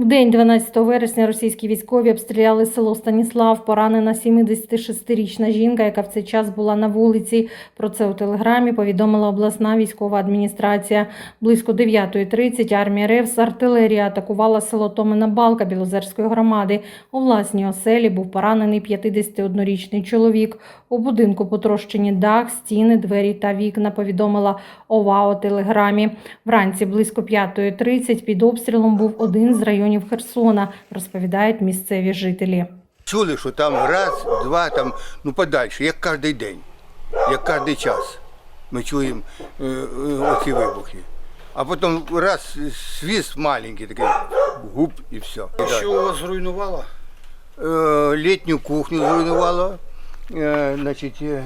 В день 12 вересня російські військові обстріляли село Станіслав. Поранена 76-річна жінка, яка в цей час була на вулиці. Про це у телеграмі повідомила обласна військова адміністрація. Близько 9.30 армія РФ з артилерії атакувала село Томина Балка Білозерської громади. У власній оселі був поранений 51-річний чоловік. У будинку потрощені дах, стіни, двері та вікна. Повідомила ОВА у телеграмі. Вранці близько 5.30 під обстрілом був один з районів Херсона, розповідають місцеві жителі. Чули, що там раз, два, там, ну подальше, як кожен день, як кожен час. Ми чуємо е, е, оці вибухи. А потім раз свіст маленький такий, губ і все. Що у вас зруйнувало? Е, літню кухню зруйнувало, е, значить, е,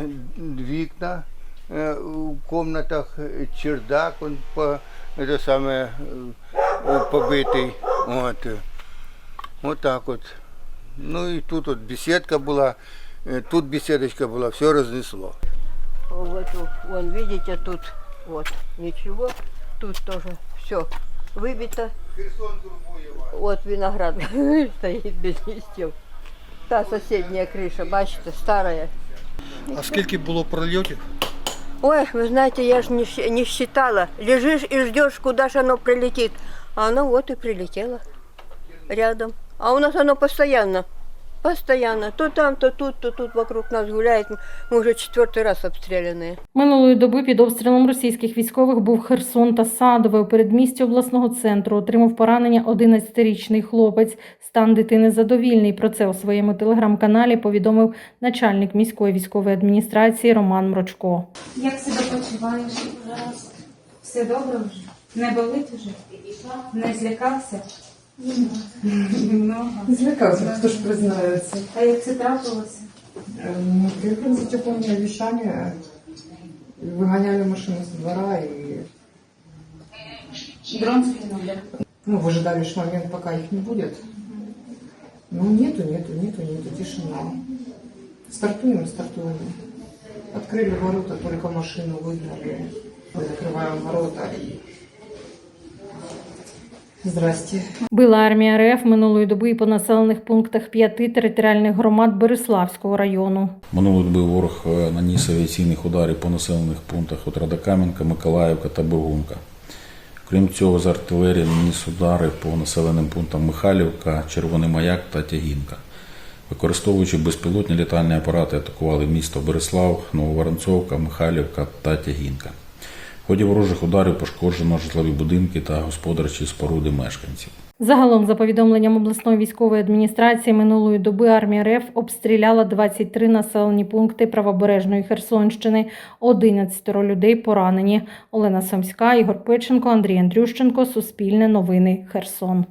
вікна е, у кімнатах, чердак он по, це саме, е, побитий. От. е. От так от. Ну і тут от беседка була, е, тут беседочка була, все рознесло. Вот, вон, видите, тут вот ничего, тут тоже все выбито. Вот виноград стоит без листьев. Та соседняя крыша, бачите, старая. А скільки було прольотів? Ой, вы знаете, я же не, щ- не считала. Лежишь и ждешь, куда же оно прилетит. А оно вот и прилетело рядом. А у нас оно постоянно. Постоянно. То там, то тут, то тут вокруг нас гуляет. Мы уже четвертый раз обстрелянные. Минулої доби під обстрілом російських військових був Херсон та Садове. У передмісті обласного центру отримав поранення 11-річний хлопець. Стан дитини задовільний. Про це у своєму телеграм-каналі повідомив начальник міської військової адміністрації Роман Мрочко. Як себе почуваєш зараз? Все добре вже? Не болить вже? Не злякався? Немного. Злякався, хто ж признається. А як це трапилося? Ем, Прикрили затеплення вещами, выгоняли машину со двора и Дрон скинули. ну, выжидали ж момент, пока их не будет. Ну, нету, нету, нету, нету, тишина. Стартуем, стартуем. Открыли ворота, только машину выгнали. Закрываем ворота и... Здрасте. Била армія РФ минулої доби і по населених пунктах п'яти територіальних громад Береславського району. Минулої доби ворог е, наніс авіаційних ударів по населених пунктах от Радокам'янка, Миколаївка та Богунка. Крім цього, з артилерії наніс удари по населеним пунктам Михайлівка, Червоний Маяк та Тягінка. Використовуючи безпілотні літальні апарати, атакували місто Береслав, Нововоронцовка, Михайлівка та Тягінка. Ході ворожих ударів пошкоджено житлові будинки та господарчі споруди мешканців. Загалом, за повідомленням обласної військової адміністрації, минулої доби армія РФ обстріляла 23 населені пункти правобережної Херсонщини. 11 людей поранені. Олена Сомська, Ігор Печенко, Андрій Андрющенко. Суспільне новини. Херсон.